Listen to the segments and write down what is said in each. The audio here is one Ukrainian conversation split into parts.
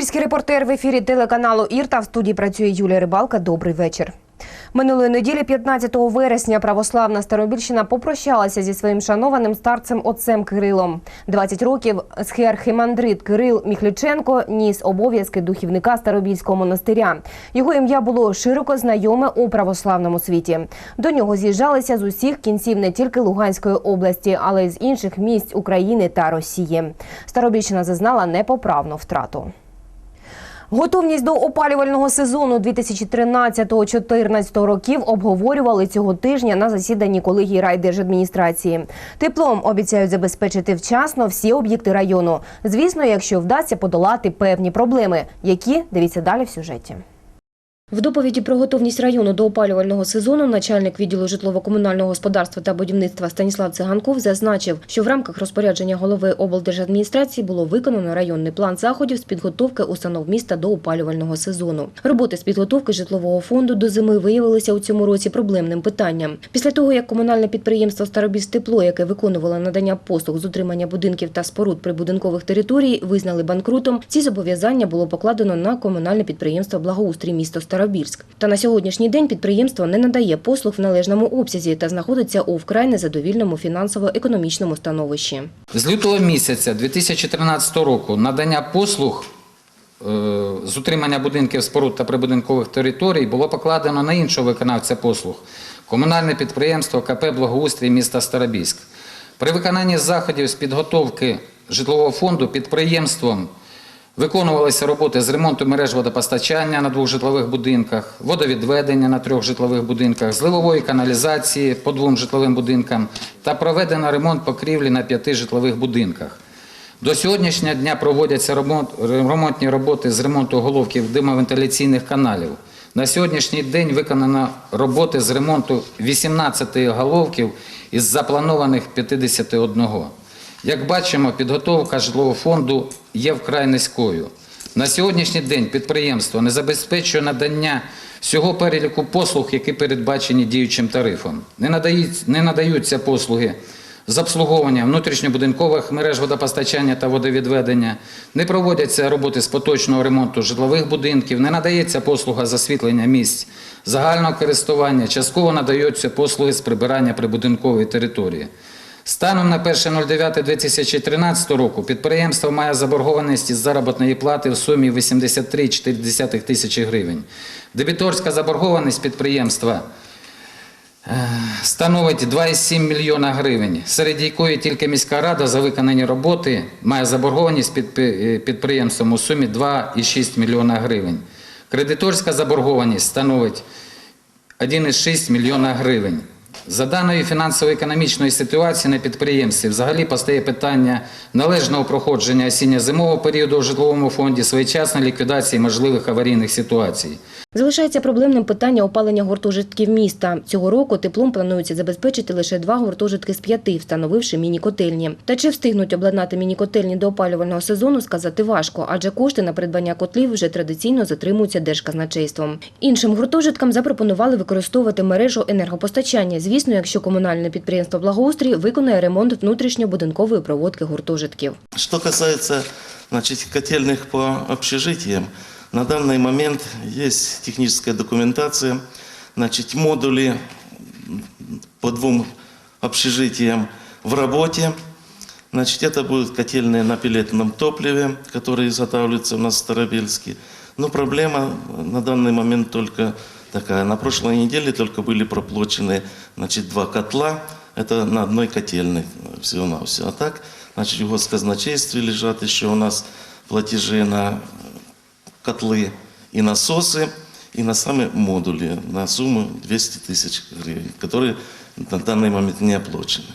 Старобільський репортер в ефірі телеканалу Ірта в студії працює Юлія Рибалка. Добрий вечір. Минулої неділі, 15 вересня, православна Старобільщина попрощалася зі своїм шанованим старцем отцем Кирилом. 20 років схіархімандрит Кирил Міхліченко ніс обов'язки духівника Старобільського монастиря. Його ім'я було широко знайоме у православному світі. До нього з'їжджалися з усіх кінців не тільки Луганської області, але й з інших місць України та Росії. Старобільщина зазнала непоправну втрату. Готовність до опалювального сезону 2013-2014 років обговорювали цього тижня на засіданні колегії райдержадміністрації. Теплом обіцяють забезпечити вчасно всі об'єкти району. Звісно, якщо вдасться подолати певні проблеми, які дивіться далі в сюжеті. В доповіді про готовність району до опалювального сезону начальник відділу житлово-комунального господарства та будівництва Станіслав Циганков зазначив, що в рамках розпорядження голови облдержадміністрації було виконано районний план заходів з підготовки установ міста до опалювального сезону. Роботи з підготовки житлового фонду до зими виявилися у цьому році проблемним питанням. Після того, як комунальне підприємство «Старобільстепло», яке виконувало надання послуг з утримання будинків та споруд прибудинкових територій, визнали банкрутом, ці зобов'язання було покладено на комунальне підприємство «Благоустрій місто Старобільськ». Та на сьогоднішній день підприємство не надає послуг в належному обсязі та знаходиться у вкрай незадовільному фінансово-економічному становищі. З лютого місяця 2013 року надання послуг е, з утримання будинків, споруд та прибудинкових територій було покладено на іншого виконавця послуг – комунальне підприємство КП «Благоустрій» міста Старобільськ. При виконанні заходів з підготовки житлового фонду підприємством виконувалися роботи з ремонту мереж водопостачання на двох житлових будинках, водовідведення на трьох житлових будинках, зливової каналізації по двом житловим будинкам та проведено ремонт покрівлі на п'яти житлових будинках. До сьогоднішнього дня проводяться ремонтні роботи з ремонту головків димовентиляційних каналів. На сьогоднішній день виконано роботи з ремонту 18 головків із запланованих 51. Як бачимо, підготовка житлового фонду є вкрай низькою. На сьогоднішній день підприємство не забезпечує надання всього переліку послуг, які передбачені діючим тарифом. Не надають- не надаються послуги з обслуговування внутрішньобудинкових мереж водопостачання та водовідведення, не проводяться роботи з поточного ремонту житлових будинків, не надається послуга з освітлення місць загального користування, частково надаються послуги з прибирання прибудинкової території. Станом на 1.09.2013 року підприємство має заборгованість із заробітної плати в сумі 83,4 тисячі гривень. Дебіторська заборгованість підприємства е, становить 2,7 мільйона гривень, серед якої тільки міська рада за виконані роботи має заборгованість е, підприємством у сумі 2,6 мільйона гривень. Кредиторська заборгованість становить 1,6 мільйона гривень. За даною фінансово-економічної ситуації на підприємстві взагалі постає питання належного проходження осінньо-зимового періоду в житловому фонді, своєчасної ліквідації можливих аварійних ситуацій. Залишається проблемним питання опалення гуртожитків міста. Цього року теплом планується забезпечити лише два гуртожитки з п'яти, встановивши міні-котельні. Та чи встигнуть обладнати міні-котельні до опалювального сезону, сказати важко, адже кошти на придбання котлів вже традиційно затримуються держказначейством. Іншим гуртожиткам запропонували використовувати мережу енергопостачання. Звісно, якщо комунальне підприємство благоустрій виконає ремонт внутрішньобудинкової проводки гуртожитків. Что касается значит, котельных по общежитиям, на данный момент есть техническая документация, значит, модули по двум общежитиям в работе. Значит, это будут котельные на пеллетном топливе, которые изготавливаются у нас в Старобельске. Но проблема на данный момент только такая. На прошлой неделе только были проплачены значит, два котла. Это на одной котельной всего-навсего. А так, значит, в госказначействе лежат еще у нас платежи на котлы и насосы, и на сами модули на сумму 200 тысяч гривен, которые на данный момент не оплачены.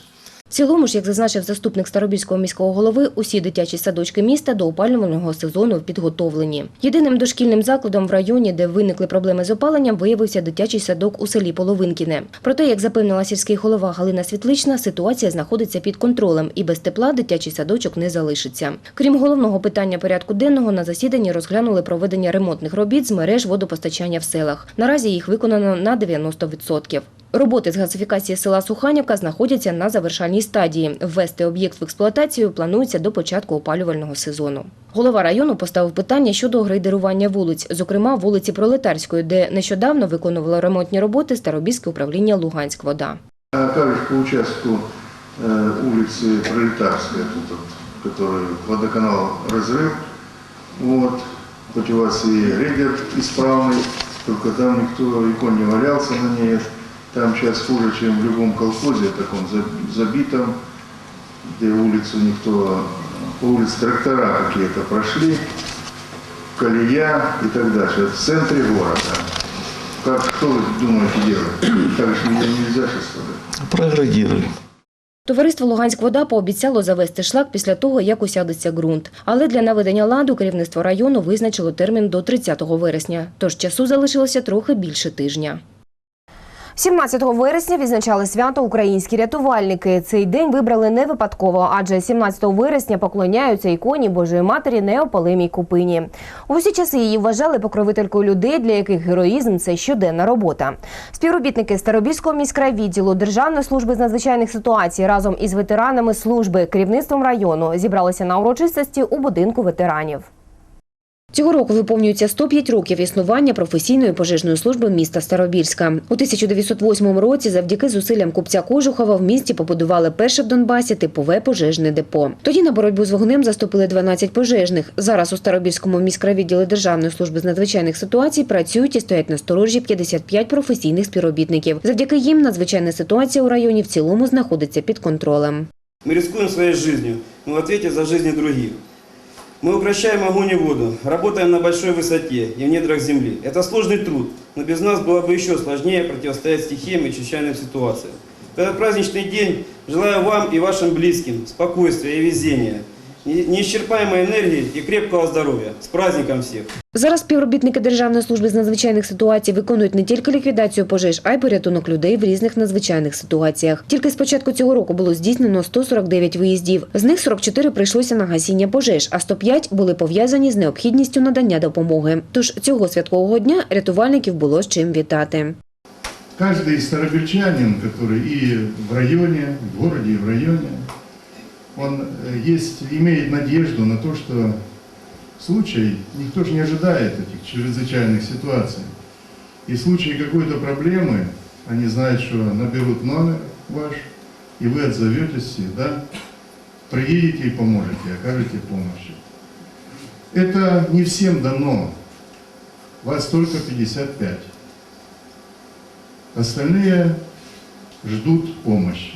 Цілому ж, як зазначив заступник Старобільського міського голови, усі дитячі садочки міста до опалювального сезону підготовлені. Єдиним дошкільним закладом в районі, де виникли проблеми з опаленням, виявився дитячий садок у селі Половинкіне. Проте, як запевнила сільський голова Галина Світлична, ситуація знаходиться під контролем і без тепла дитячий садочок не залишиться. Крім головного питання порядку денного, на засіданні розглянули проведення ремонтних робіт з мереж водопостачання в селах. Наразі їх виконано на 90%. Роботи з газифікації села Суханівка знаходяться на завершальній стадії. Ввести об'єкт в експлуатацію планується до початку опалювального сезону. Голова району поставив питання щодо грейдерування вулиць, зокрема вулиці Пролетарської, де нещодавно виконувало ремонтні роботи Старобільське управління Луганськвода. А также по участку э, улицы Пролетарская, тут, вот, который водоканал разрыв. Вот. Хоть у вас и грейдер исправный, только там никто икон не валялся на ней. там сейчас хуже, чем в любом колхозе, таком забитом, где улицу никто, по улице трактора какие-то прошли, колея и так дальше. В центре города. Как, что вы думаете делать? Так же нельзя сейчас сказать. Проградируем. Товариство Луганськвода пообіцяло завести шлак після того, як усядеться ґрунт. Але для наведення ладу керівництво району визначило термін до 30 вересня, тож часу залишилося трохи більше тижня. 17 вересня відзначали свято українські рятувальники. Цей день вибрали не випадково, адже 17 вересня поклоняються іконі Божої Матері неопалимій купині. У всі часи її вважали покровителькою людей, для яких героїзм це щоденна робота. Співробітники Старобільського міськрайвідділу Державної служби з надзвичайних ситуацій разом із ветеранами служби керівництвом району зібралися на урочистості у будинку ветеранів. Цього року виповнюється 105 років існування професійної пожежної служби міста Старобільська. У 1908 році завдяки зусиллям купця Кожухова в місті побудували перше в Донбасі типове пожежне депо. Тоді на боротьбу з вогнем заступили 12 пожежних. Зараз у Старобільському міськрайвідділі Державної служби з надзвичайних ситуацій працюють і стоять на сторожі 55 професійних співробітників. Завдяки їм надзвичайна ситуація у районі в цілому знаходиться під контролем. Мы рискуем своей жизнью, но в за жизни других. Мы укращаем огонь и воду, работаем на большой высоте и в недрах земли. Это сложный труд, но без нас было бы еще сложнее противостоять стихиям и чрезвычайным ситуациям. В этот праздничный день желаю вам и вашим близким спокойствия и везения, неисчерпаемой энергии и крепкого здоровья. С праздником всех! Зараз співробітники Державної служби з надзвичайних ситуацій виконують не тільки ліквідацію пожеж, а й порятунок людей в різних надзвичайних ситуаціях. Тільки з початку цього року було здійснено 149 виїздів. З них 44 прийшлося на гасіння пожеж, а 105 були пов'язані з необхідністю надання допомоги. Тож цього святкового дня рятувальників було з чим вітати. Каждый старобельчанин, который и в районе, в городе, и в районе, Он э, есть, имеет надежду на то, что в случае, никто же не ожидает этих чрезвычайных ситуаций, и в случае какой-то проблемы, они знают, что наберут номер ваш, и вы отзоветесь всегда, приедете и поможете, окажете помощь. Это не всем дано, вас только 55. Остальные ждут помощи.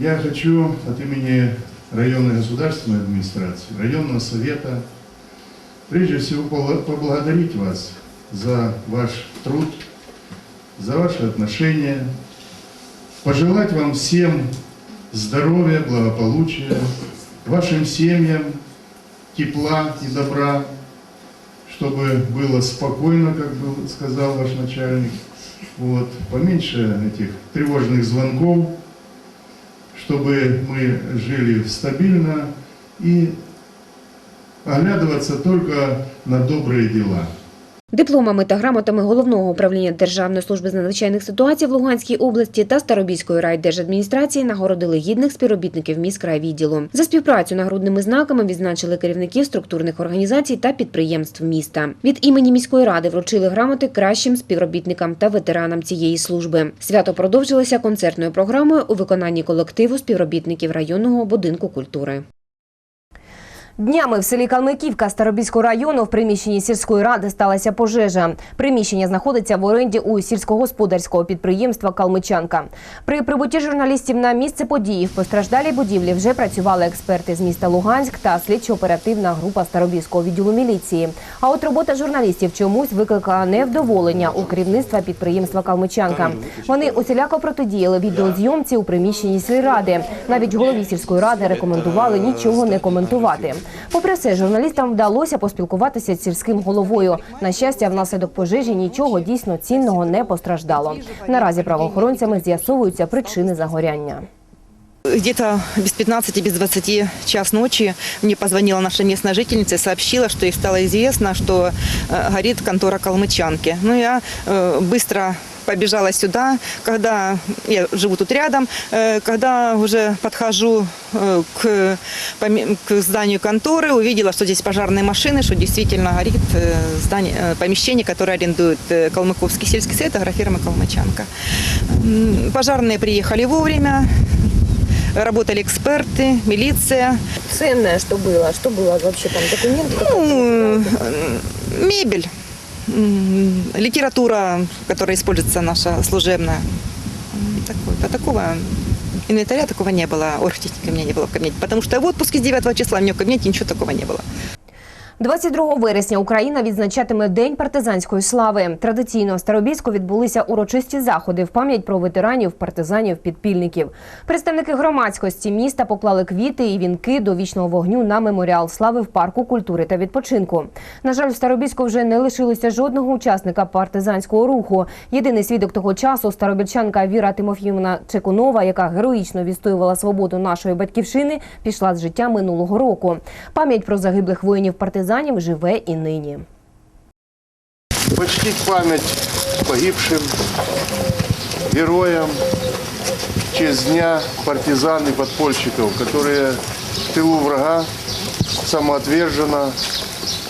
Я хочу от имени районной государственной администрации, районного совета, прежде всего побла- поблагодарить вас за ваш труд, за ваши отношения, пожелать вам всем здоровья, благополучия, вашим семьям тепла и добра, чтобы было спокойно, как бы сказал ваш начальник, вот, поменьше этих тревожных звонков, чтобы мы жили стабильно и оглядываться только на добрые дела. Дипломами та грамотами головного управління Державної служби з надзвичайних ситуацій в Луганській області та Старобільської райдержадміністрації нагородили гідних співробітників міськрайвідділу. За співпрацю нагрудними знаками відзначили керівників структурних організацій та підприємств міста. Від імені міської ради вручили грамоти кращим співробітникам та ветеранам цієї служби. Свято продовжилося концертною програмою у виконанні колективу співробітників районного будинку культури. Днями в селі Калмиківка Старобільського району в приміщенні сільської ради сталася пожежа. Приміщення знаходиться в оренді у сільськогосподарського підприємства Калмичанка. При прибутті журналістів на місце події в постраждалій будівлі вже працювали експерти з міста Луганськ та слідчо-оперативна група Старобільського відділу міліції. А от робота журналістів чомусь викликала невдоволення у керівництва підприємства Калмичанка. Вони усіляко протидіяли відеозйомці у приміщенні сільради. Навіть голові сільської ради рекомендували нічого не коментувати. Попри все, журналістам вдалося поспілкуватися з сільським головою. На щастя, внаслідок пожежі нічого дійсно цінного не постраждало. Наразі правоохоронцями з'ясовуються причини загоряння. Где-то без 15, без 20 час ночи мне позвонила наша местная жительница и сообщила, что ей стало известно, что э, горит контора Калмычанки. Ну, я э, быстро побежала сюда. Когда я живу тут рядом, э, когда уже подхожу э, к, к зданию конторы, увидела, что здесь пожарные машины, что действительно горит э, здание, помещение, которое арендует Калмыковский сельский совет, агрофирма «Калмычанка». Пожарные приехали вовремя, работали эксперты, милиция. Ценне, що було? Що було вообще там документи? Ну, мебель, литература, которая используется наша служебная. М, Такое, по такого инвентаря такого не было, оргтехники у меня не было в кабинете, потому что я в отпуске с 9 числа, у меня в кабинете ничего такого не было. 22 вересня Україна відзначатиме День партизанської слави. Традиційно в Старобільську відбулися урочисті заходи в пам'ять про ветеранів, партизанів, підпільників. Представники громадськості міста поклали квіти і вінки до вічного вогню на меморіал слави в парку культури та відпочинку. На жаль, в Старобільську вже не лишилося жодного учасника партизанського руху. Єдиний свідок того часу старобільчанка Віра Тимофіївна Чекунова, яка героїчно відстоювала свободу нашої батьківщини, пішла з життя минулого року. Пам'ять про загиблих воїнів партизанів живе і нині. Почтить память погибшим героям в честь дня партизан и подпольщиков, которые в тылу врага самоотверженно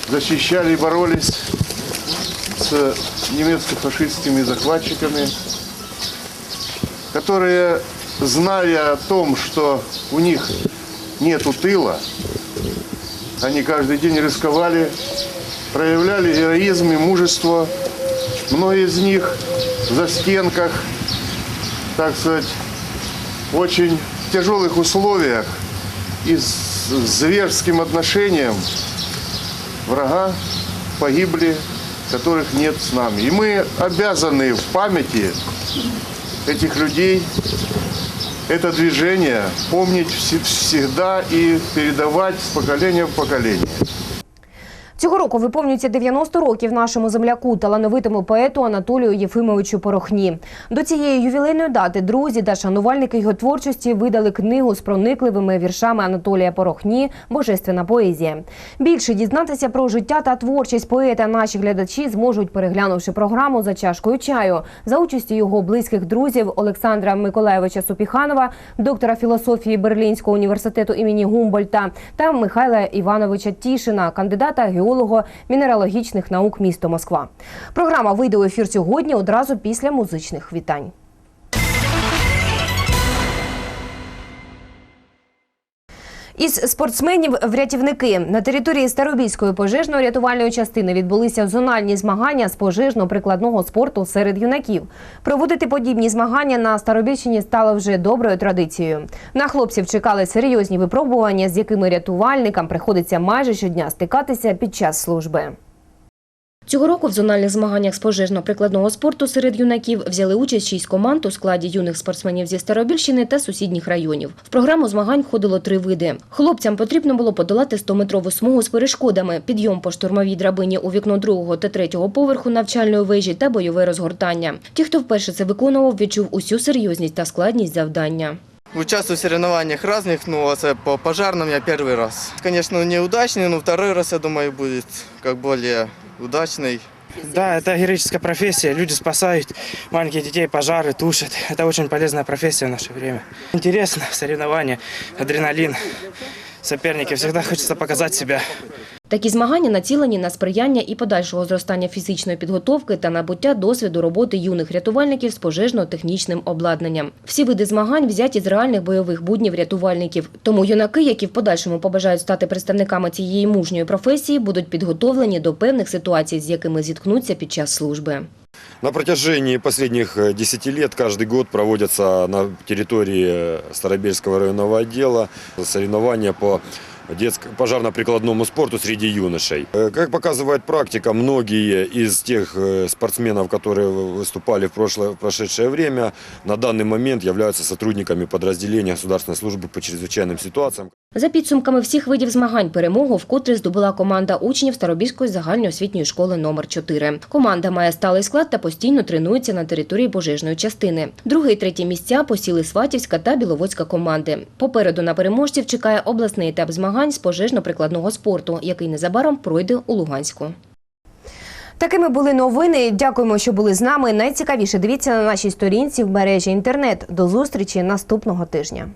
защищали и боролись с немецко-фашистскими захватчиками, которые, зная о том, что у них нету тыла, они каждый день рисковали, проявляли героизм и мужество. Многие из них в застенках, так сказать, очень тяжелых условиях и с зверским отношением врага погибли, которых нет с нами. И мы обязаны в памяти этих людей это движение помнить всегда и передавать с поколения в поколение. Цього року виповнюється 90 років нашому земляку, талановитому поету Анатолію Єфимовичу Порохні. До цієї ювілейної дати друзі та шанувальники його творчості видали книгу з проникливими віршами Анатолія Порохні Божественна поезія. Більше дізнатися про життя та творчість поета наші глядачі зможуть, переглянувши програму за чашкою чаю за участі його близьких друзів Олександра Миколаєвича Супіханова, доктора філософії Берлінського університету імені Гумбольта та Михайла Івановича Тішина, кандидата геолого-мінералогічних наук місто Москва. Програма вийде у ефір сьогодні одразу після музичних вітань. Із спортсменів врятівники на території Старобільської пожежно-рятувальної частини відбулися зональні змагання з пожежно-прикладного спорту серед юнаків. Проводити подібні змагання на Старобільщині стало вже доброю традицією. На хлопців чекали серйозні випробування, з якими рятувальникам приходиться майже щодня стикатися під час служби. Цього року в зональних змаганнях з пожежно-прикладного спорту серед юнаків взяли участь шість команд у складі юних спортсменів зі Старобільщини та сусідніх районів. В програму змагань входило три види. Хлопцям потрібно було подолати 100-метрову смугу з перешкодами, підйом по штурмовій драбині у вікно другого та третього поверху навчальної вежі та бойове розгортання. Ті, хто вперше це виконував, відчув усю серйозність та складність завдання. Участвую в соревнованиях разных, ну, а це по пожарным я первый раз. Конечно, неудачный, но второй раз, я думаю, будет как более удачный. Да, это героическая профессия. Люди спасают маленьких детей, пожары тушат. Это очень полезная профессия в наше время. Интересно, соревнования, адреналин. Соперники. Всегда хочется показать себя. Такі змагання націлені на сприяння і подальшого зростання фізичної підготовки та набуття досвіду роботи юних рятувальників з пожежно-технічним обладнанням. Всі види змагань взяті з реальних бойових буднів рятувальників. Тому юнаки, які в подальшому побажають стати представниками цієї мужньої професії, будуть підготовлені до певних ситуацій, з якими зіткнуться під час служби. На протяжении последних э, 10 лет каждый год проводятся на территории э, Старобельского районного отдела соревнования по детско- пожарно-прикладному спорту среди юношей. Э, Как показывает практика, многие из тех э, спортсменов, которые выступали в, прошлое, в прошедшее время, на данный момент являются сотрудниками подразделения Государственной службы по чрезвычайным ситуациям. За підсумками всіх видів змагань перемогу вкотре здобула команда учнів Старобільської загальноосвітньої школи номер 4 Команда має сталий склад та постійно тренується на території пожежної частини. Друге і третє місця посіли Сватівська та Біловодська команди. Попереду на переможців чекає обласний етап змагань з пожежно-прикладного спорту, який незабаром пройде у Луганську. Такими були новини. Дякуємо, що були з нами. Найцікавіше дивіться на нашій сторінці в мережі інтернет. До зустрічі наступного тижня.